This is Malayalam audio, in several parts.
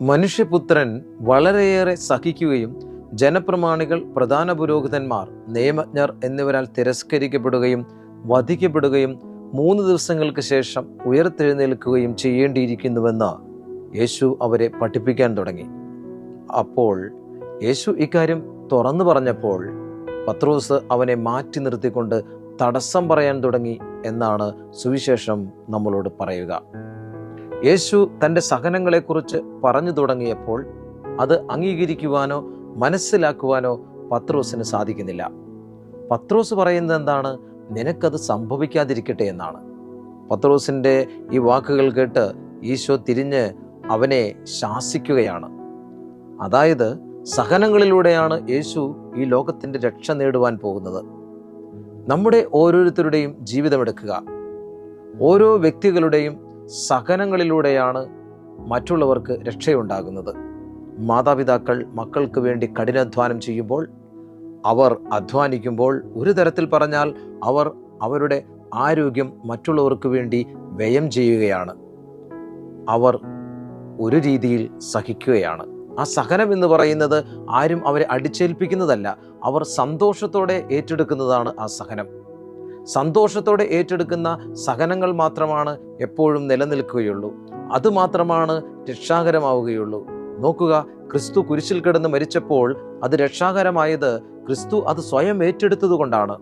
മനുഷ്യപുത്രൻ വളരെയേറെ സഹിക്കുകയും ജനപ്രമാണികൾ പ്രധാന പുരോഹിതന്മാർ നിയമജ്ഞർ എന്നിവരാൽ തിരസ്കരിക്കപ്പെടുകയും വധിക്കപ്പെടുകയും മൂന്ന് ദിവസങ്ങൾക്ക് ശേഷം ഉയർത്തെഴുന്നേൽക്കുകയും ചെയ്യേണ്ടിയിരിക്കുന്നുവെന്ന് യേശു അവരെ പഠിപ്പിക്കാൻ തുടങ്ങി. അപ്പോൾ യേശു ഇക്കാര്യം തുറന്നു പറഞ്ഞപ്പോൾ പത്രോസ് അവനെ മാറ്റി നിർത്തിക്കൊണ്ട് തടസ്സം പറയാൻ തുടങ്ങി എന്നാണ് സുവിശേഷം നമ്മളോട് പറയുക. യേശു തന്റെ സഹനങ്ങളെക്കുറിച്ച് പറഞ്ഞു തുടങ്ങിയപ്പോൾ അത് അംഗീകരിക്കുവാനോ മനസ്സിലാക്കുവാനോ പത്രോസിന് സാധിക്കുന്നില്ല. പത്രോസ് പറയുന്നത് എന്താണ്? നിനക്കത് സംഭവിക്കാതിരിക്കട്ടെ എന്നാണ്. പത്രോസിന്റെ ഈ വാക്കുകൾ കേട്ട് ഈശോ തിരിഞ്ഞ് അവനെ ശാസിക്കുകയാണ്. അതായത് സഹനങ്ങളിലൂടെയാണ് യേശു ഈ ലോകത്തിന്റെ രക്ഷ നേടുവാൻ പോകുന്നത്. നമ്മുടെ ഓരോരുത്തരുടെയും ജീവിതമെടുക്കുക. ഓരോ വ്യക്തികളുടെയും സഹനങ്ങളിലൂടെയാണ് മറ്റുള്ളവർക്ക് രക്ഷയുണ്ടാകുന്നത്. മാതാപിതാക്കൾ മക്കൾക്ക് വേണ്ടി കഠിനാധ്വാനം ചെയ്യുമ്പോൾ അവർ അധ്വാനിക്കുമ്പോൾ ഒരു തരത്തിൽ പറഞ്ഞാൽ അവർ അവരുടെ ആരോഗ്യം മറ്റുള്ളവർക്ക് വേണ്ടി വ്യയം ചെയ്യുകയാണ്. അവർ ഒരു രീതിയിൽ സഹിക്കുകയാണ്. ആ സഹനം എന്ന് പറയുന്നത് ആരും അവരെ അടിച്ചേൽപ്പിക്കുന്നതല്ല അവർ സന്തോഷത്തോടെ ഏറ്റെടുക്കുന്നതാണ് ആ സഹനം. സന്തോഷത്തോടെ ഏറ്റെടുക്കുന്ന സഹനങ്ങൾ മാത്രമാണ് എപ്പോഴും നിലനിൽക്കുകയുള്ളൂ. അതുമാത്രമാണ് രക്ഷാകരമാവുകയുള്ളൂ. നോക്കുക ക്രിസ്തു കുരിശിൽ കിടന്ന് മരിച്ചപ്പോൾ അത് രക്ഷാകരമായത് ക്രിസ്തു അത് സ്വയം ഏറ്റെടുത്തതുകൊണ്ടാണ്.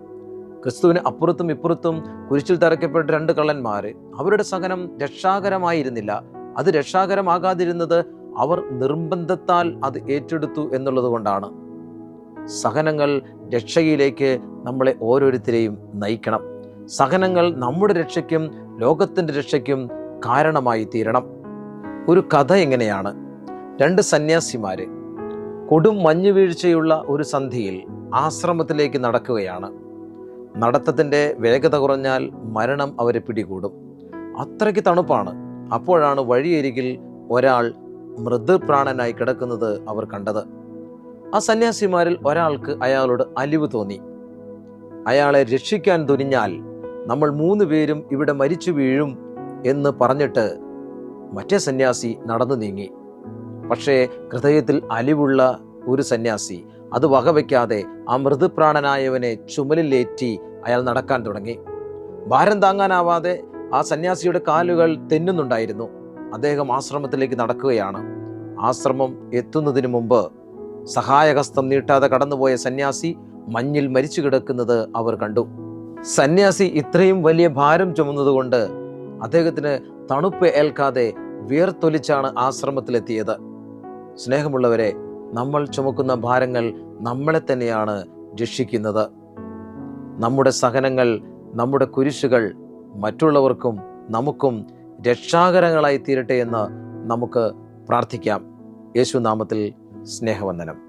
ക്രിസ്തുവിന് അപ്പുറത്തും ഇപ്പുറത്തും കുരിശിൽ തറയ്ക്കപ്പെട്ട രണ്ട് കള്ളന്മാർ അവരുടെ സഹനം രക്ഷാകരമായിരുന്നില്ല. അത് രക്ഷാകരമാകാതിരുന്നത് അവർ നിർബന്ധത്താൽ അത് ഏറ്റെടുത്തു എന്നുള്ളത് കൊണ്ടാണ്. സഹനങ്ങൾ രക്ഷയിലേക്ക് നമ്മളെ ഓരോരുത്തരെയും നയിക്കണം. സഹനങ്ങൾ നമ്മുടെ രക്ഷയ്ക്കും ലോകത്തിന്റെ രക്ഷയ്ക്കും കാരണമായി തീരണം. ഒരു കഥ എങ്ങനെയാണ്? രണ്ട് സന്യാസിമാർ കൊടും മഞ്ഞു വീഴ്ചയുള്ള ഒരു സന്ധിയിൽ ആശ്രമത്തിലേക്ക് നടക്കുകയാണ്. നടത്തത്തിന്റെ വേഗത കുറഞ്ഞാൽ മരണം അവരെ പിടികൂടും. അത്രയ്ക്ക് തണുപ്പാണ്. അപ്പോഴാണ് വഴിയരികിൽ ഒരാൾ മൃദുപ്രാണനായി കിടക്കുന്നത് അവർ കണ്ടത്. ആ സന്യാസിമാരിൽ ഒരാൾക്ക് അയാളോട് അലിവ് തോന്നി. അയാളെ രക്ഷിക്കാൻ തുനിഞ്ഞാൽ നമ്മൾ മൂന്ന് പേരും ഇവിടെ മരിച്ചു വീഴും എന്ന് പറഞ്ഞിട്ട് മറ്റേ സന്യാസി നടന്നു നീങ്ങി. പക്ഷേ ഹൃദയത്തിൽ അലിവുള്ള ഒരു സന്യാസി അത് വകവയ്ക്കാതെ ആ മൃദുപ്രാണനായവനെ ചുമലിലേറ്റി അയാൾ നടക്കാൻ തുടങ്ങി. ഭാരം താങ്ങാനാവാതെ ആ സന്യാസിയുടെ കാലുകൾ തെന്നുന്നുണ്ടായിരുന്നു. അദ്ദേഹം ആശ്രമത്തിലേക്ക് നടക്കുകയാണ്. ആശ്രമം എത്തുന്നതിന് മുമ്പ് സഹായഹസ്തം നീട്ടാതെ കടന്നുപോയ സന്യാസി മഞ്ഞിൽ മരിച്ചു കിടക്കുന്നത് അവർ കണ്ടു. സന്യാസി ഇത്രയും വലിയ ഭാരം ചുമന്നതുകൊണ്ട് അദ്ദേഹത്തിന് തണുപ്പ് ഏൽക്കാതെ വിയർത്തൊലിച്ചാണ് ആശ്രമത്തിലെത്തിയത്. സ്നേഹമുള്ളവരെ നമ്മൾ ചുമക്കുന്ന ഭാരങ്ങൾ നമ്മളെ തന്നെയാണ് രക്ഷിക്കുന്നത്. നമ്മുടെ സഹനങ്ങൾ നമ്മുടെ കുരിശുകൾ മറ്റുള്ളവർക്കും നമുക്കും രക്ഷാകരങ്ങളായി തീരട്ടെ എന്ന് നമുക്ക് പ്രാർത്ഥിക്കാം. യേശു നാമത്തിൽ സ്നേഹവന്ദനം.